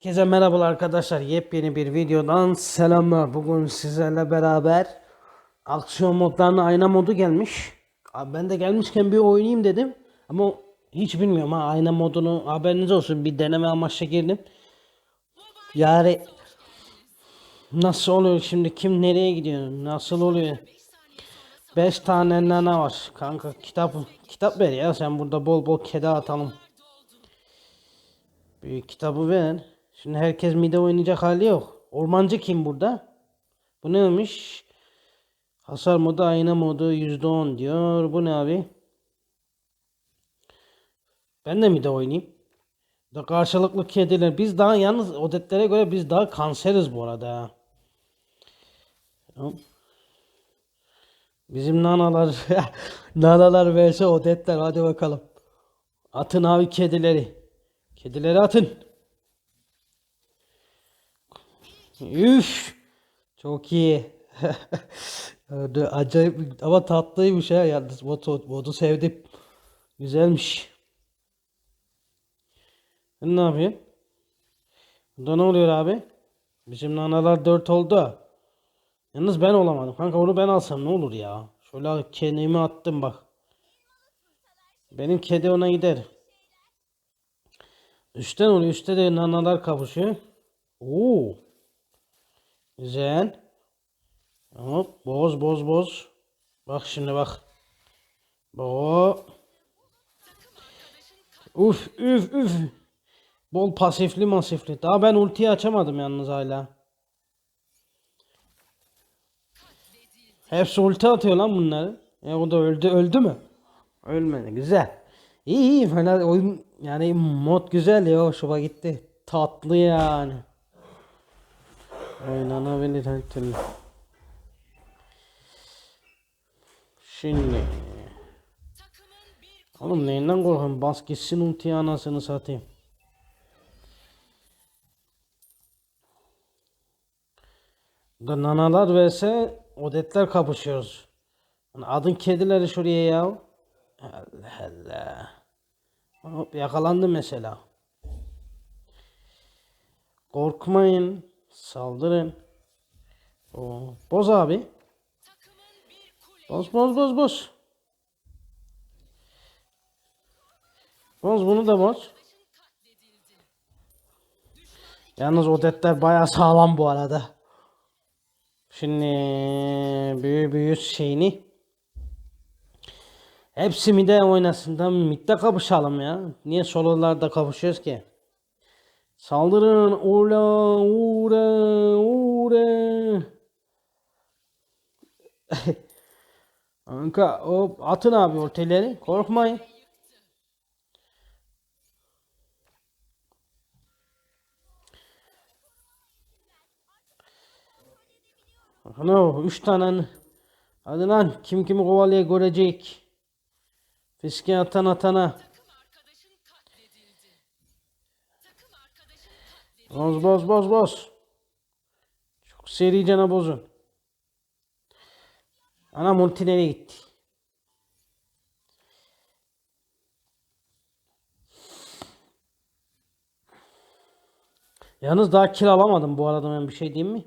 Herkese merhabalar arkadaşlar. Yepyeni bir videodan selamlar. Bugün sizlerle beraber aksiyon modlarına ayna modu gelmiş. Abi ben de gelmişken bir oynayayım dedim. Ama hiç bilmiyorum ha ayna modunu haberiniz olsun bir deneme amaçlı girdim. Yani nasıl oluyor şimdi kim nereye gidiyor nasıl oluyor? 5 tane nana var. Kanka kitap kitap ver ya sen burada bol bol kedi atalım. Büyük kitabı ver. Şimdi herkes mide oynayacak hali yok. Ormancı kim burada? Bu neymiş? Hasar modu, ayna modu %10 diyor. Bu ne abi? Ben de mide oynayayım. Da karşılıklı kediler. Biz daha yalnız odetlere göre biz daha kanseriz bu arada. Bizim nanalar nanalar vs odetler hadi bakalım. Atın abi kedileri. Kedileri atın. Üf. Çok iyi. Öyle Acayip ama tatlıymış ha yalnız modu, modu sevdim. Güzelmiş. Ne yapıyorsun? Burada ne oluyor abi? Bizim nanalar 4 oldu. Yalnız ben olamadım. Kanka onu ben alsam ne olur ya? Şöyle kendimi attım bak. Benim kedi ona gider. Üstten oluyor. Üstte de nanalar kavuşuyor. Oo. Güzel. Hop boz boz boz. Bak şimdi bak. Bo. Uf üf üf. Bol pasifli masifli. Daha ben ultiyi açamadım yalnız hala. Hepsi ulti atıyor lan bunları. E o da öldü öldü mü? Ölmedi. Güzel. İyi iyi fena oyun yani mod güzel ya hoşuma gitti. Tatlı yani. Oynanabilir her türlü. Şimdi. Oğlum neyinden korkuyorsun? Bas gitsin ultiyi anasını satayım. Burada nanalar vs odetler kapışıyoruz. Adın kedileri şuraya ya. Allah Allah. Hop yakalandı mesela. Korkmayın. Saldırın. Oo, boz abi. Boz boz boz boz. Boz bunu da boz. Yalnız odetler bayağı sağlam bu arada. Şimdi büyü büyü şeyini hepsi mide oynasın da midde kapışalım ya. Niye sololarda kapışıyoruz ki? Saldırın ula ura ura. Kanka hop atın abi orteleri korkmayın. Ano üç tane Hadi lan kim kimi kovalaya görecek. Fiske atan atana. Boz boz boz boz. Çok seri cana bozun. Ana nereye gitti? Yalnız daha kill alamadım bu arada ben bir şey diyeyim mi?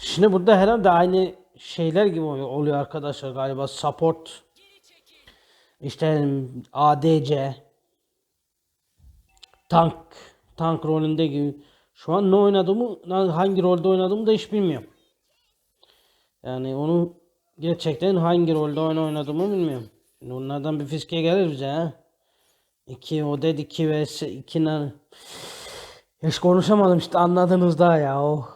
Şimdi burada herhalde aynı şeyler gibi oluyor arkadaşlar galiba support işte ADC tank tank rolünde gibi şu an ne oynadığımı hangi rolde oynadığımı da hiç bilmiyorum. Yani onu gerçekten hangi rolde oyun oynadığımı bilmiyorum. Şimdi onlardan bir fiske gelir bize ha. 2 o dedi 2 vs 2 ne hiç konuşamadım işte anladınız daha ya o.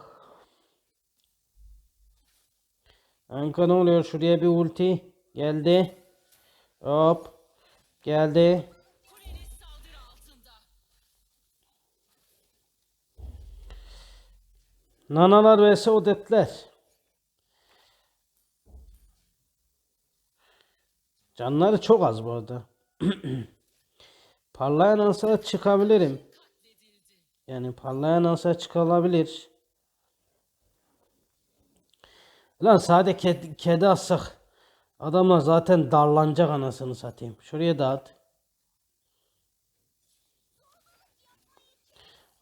Anka ne oluyor? Şuraya bir ulti geldi. Hop. Geldi. Nanalar vs odetler. Canları çok az bu arada. parlayan ansa çıkabilirim. Yani parlayan ansa çıkabilir. Lan sade kedi, kedi assak Adamlar zaten darlanacak anasını satayım. Şuraya dağıt.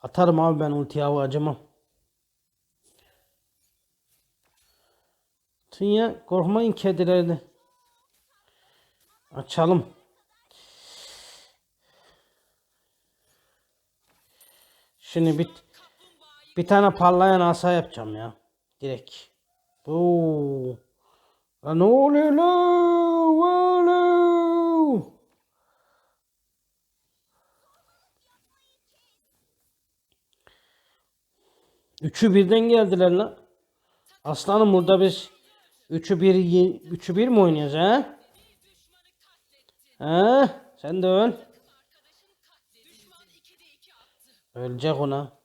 Atarım abi ben ultiyi hava acımam. Dünya korkmayın kedilerini. Açalım. Şimdi bir, bir tane parlayan asa yapacağım ya. Direkt. Oo. Lan ne oluyor lan? Üçü birden geldiler lan. Aslanım burada biz üçü bir üçü bir mi oynuyoruz ha? Ha? Sen de öl. Ölecek ona.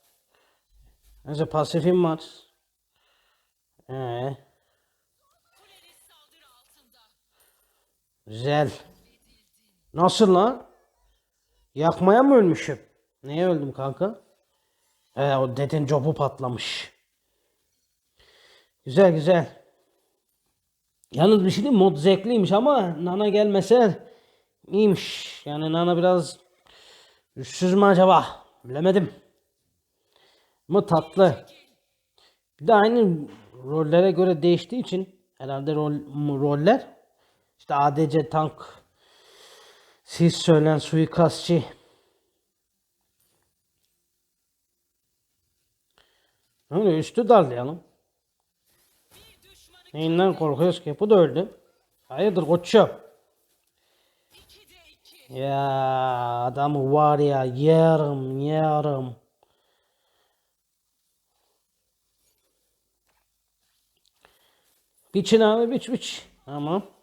Neyse pasifim var. Ee. Güzel. Nasıl lan? Yakmaya mı ölmüşüm? Neye öldüm kanka? He o deden copu patlamış. Güzel güzel. Yalnız bir şey diyeyim mod zevkliymiş ama Nana gelmese iyiymiş. Yani Nana biraz üstsüz mü acaba? Bilemedim. Ama tatlı. Bir de aynı rollere göre değiştiği için herhalde rol, roller işte ADC tank siz söylen suikastçı Öyle üstü darlayalım. Neyinden korkuyoruz ki? Bu da öldü. Hayırdır koçum? Ya adamı var ya yarım yarım. Biçin abi biç biç. Tamam.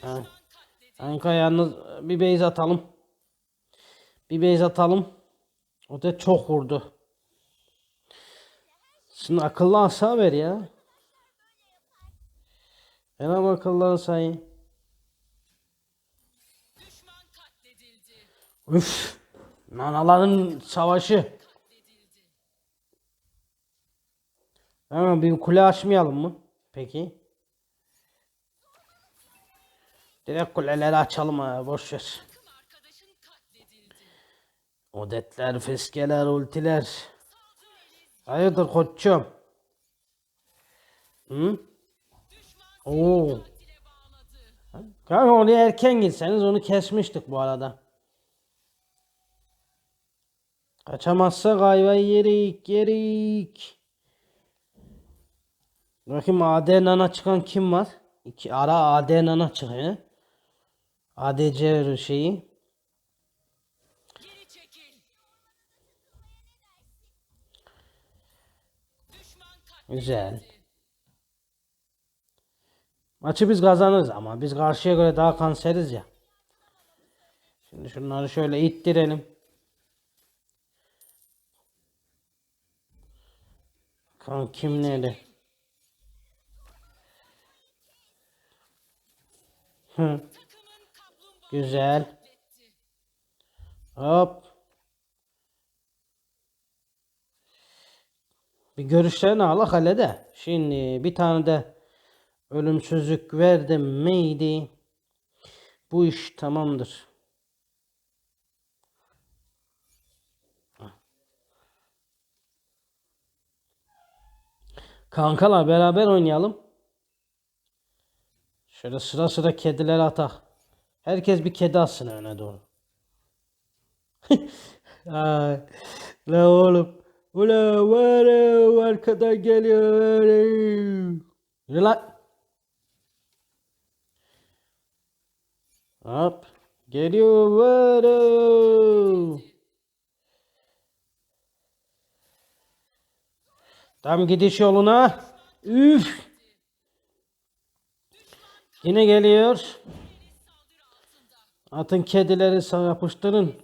Ha. Kanka yalnız bir base atalım. Bir base atalım. O da çok vurdu. Şimdi akıllı asa ver ya. Ver ama akıllı asayı. Üf. Nanaların savaşı. Ama bir kule açmayalım mı? Peki. Direkt kuleleri açalım ha boş ver. Odetler, fiskeler, ultiler. Hayırdır koçum? Hı? Oo. Kanka oraya erken gitseniz onu kesmiştik bu arada. Kaçamazsa ayvayı yerik yerik. Bakayım AD nana çıkan kim var? İki ara AD nana çıkıyor. ADC şeyi. Güzel. Maçı biz kazanırız ama biz karşıya göre daha kanseriz ya. Şimdi şunları şöyle ittirelim. Kan kim nerede? Hı, güzel. Hop. Bir görüşlerini al halede. Şimdi bir tane de ölümsüzlük verdim miydi? Bu iş tamamdır. Kankalar beraber oynayalım. Şöyle sıra sıra kediler atak. Herkes bir kedi atsın öne doğru. La oğlum. Ula var arkadan geliyor. Yürü. Hop. Geliyor var. Tam gidiş yoluna. Üf. Yine geliyor. Atın kedileri sağ yapıştırın.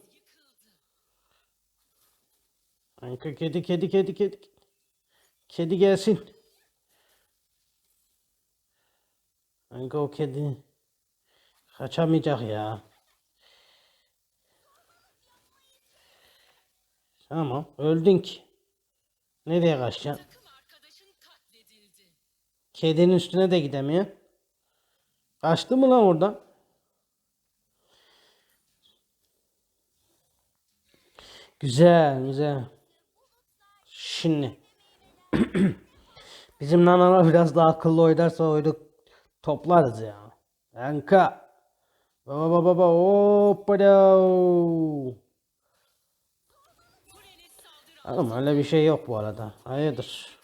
Kanka kedi kedi kedi kedi. Kedi gelsin. Kanka o kedi kaçamayacak ya. Tamam öldün ki. Nereye kaçacaksın? Kedinin üstüne de gidemiyor. Kaçtı mı lan oradan? Güzel güzel. Şimdi. Bizim nanalar biraz daha akıllı oynarsa oyunu toplarız ya. Anka. Baba baba baba hoppala. Oğlum öyle bir şey yok bu arada. Hayırdır?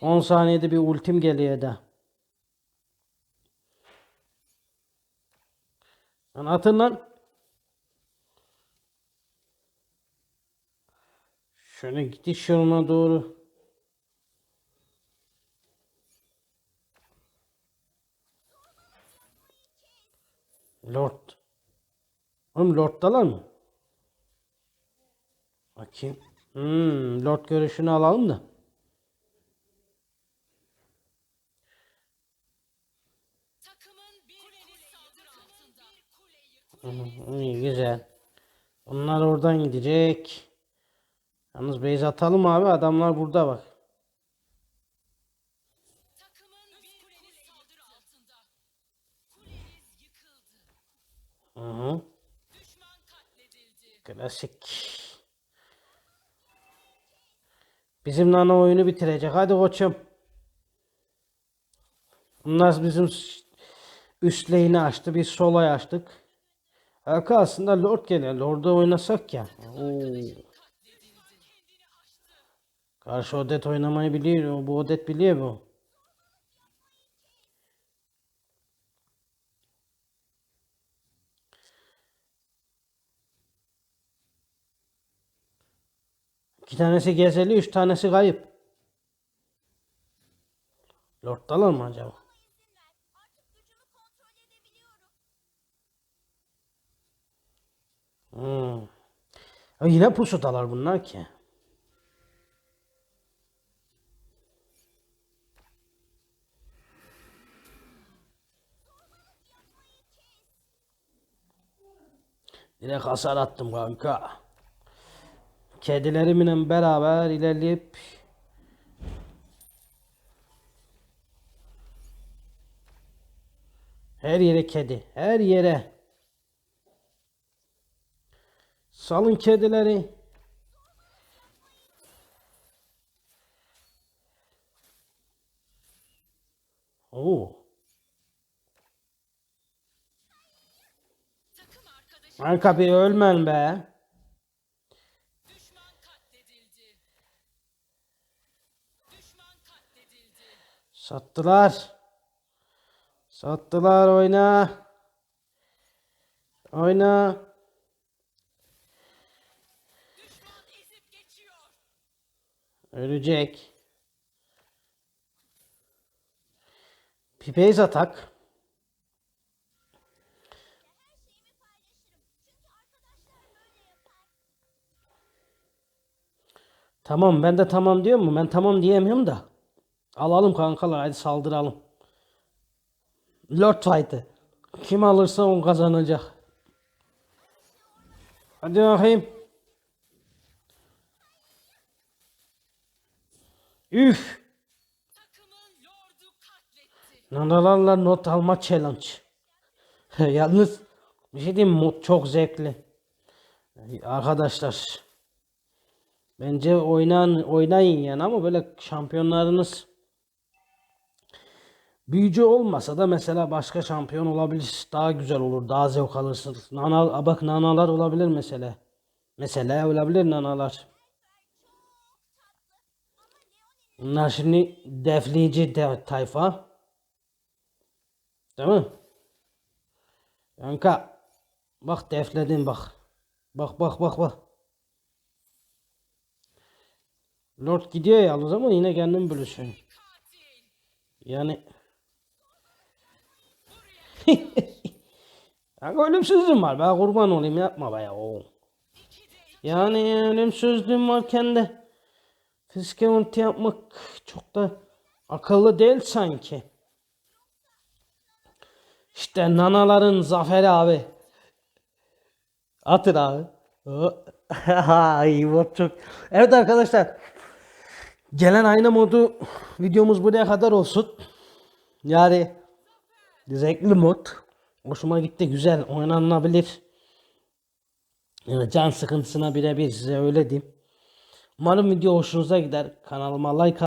10 saniyede bir ultim geliyor da. Lan atın lan. Şöyle gidiş yoluna doğru. Lord. Oğlum Lord'dalar mı? Bakayım. Hmm, Lord görüşünü alalım da. İyi güzel. Onlar oradan gidecek. Yalnız base atalım abi. Adamlar burada bak. Hı hı. Klasik. Bizim nana oyunu bitirecek. Hadi koçum. Bunlar bizim üst lane'i açtı. Biz solay açtık. Arka aslında Lord geliyor. Lord'u oynasak ya. Oo. Karşı Odet oynamayı biliyor. Bu Odet biliyor bu. İki tanesi gezeli, üç tanesi kayıp. Lord'dalar mı acaba? Hmm. Ya yine pusudalar bunlar ki. Direkt hasar attım kanka. Kedilerimle beraber ilerleyip her yere kedi, her yere. Salın kedileri. Oo. Kanka bir ölmen be. Sattılar. Sattılar oyna. Oyna. Ölecek. Pipeyiz atak. Tamam ben de tamam diyor mu? Ben tamam diyemiyorum da. Alalım kankalar hadi saldıralım. Lord fight'ı. Kim alırsa o kazanacak. Hadi bakayım. Üf. Nanalarla not alma challenge. Yalnız bir şey diyeyim mod çok zevkli. Arkadaşlar. Bence oynan oynayın yani ama böyle şampiyonlarınız büyücü olmasa da mesela başka şampiyon olabilir. Daha güzel olur. Daha zevk alırsınız. Nana, bak nanalar olabilir mesela. Mesela olabilir nanalar. Bunlar şimdi deflici de tayfa. Değil mi? Kanka. Bak defledin bak. Bak bak bak bak. Lord gidiyor yalnız ama yine kendim bölüşüyorum. Katil. Yani. ya ölümsüzlüğüm var. Ben kurban olayım yapma be ya. Yani ölümsüzlüğüm varken de fiske ulti yapmak çok da akıllı değil sanki. İşte nanaların zaferi abi. Atın abi. Ay bu çok. Evet arkadaşlar. Gelen ayna modu videomuz buraya kadar olsun. Yani zevkli mod. hoşuma gitti. Güzel oynanabilir. Yani can sıkıntısına birebir size öyle diyeyim. Umarım video hoşunuza gider. Kanalıma like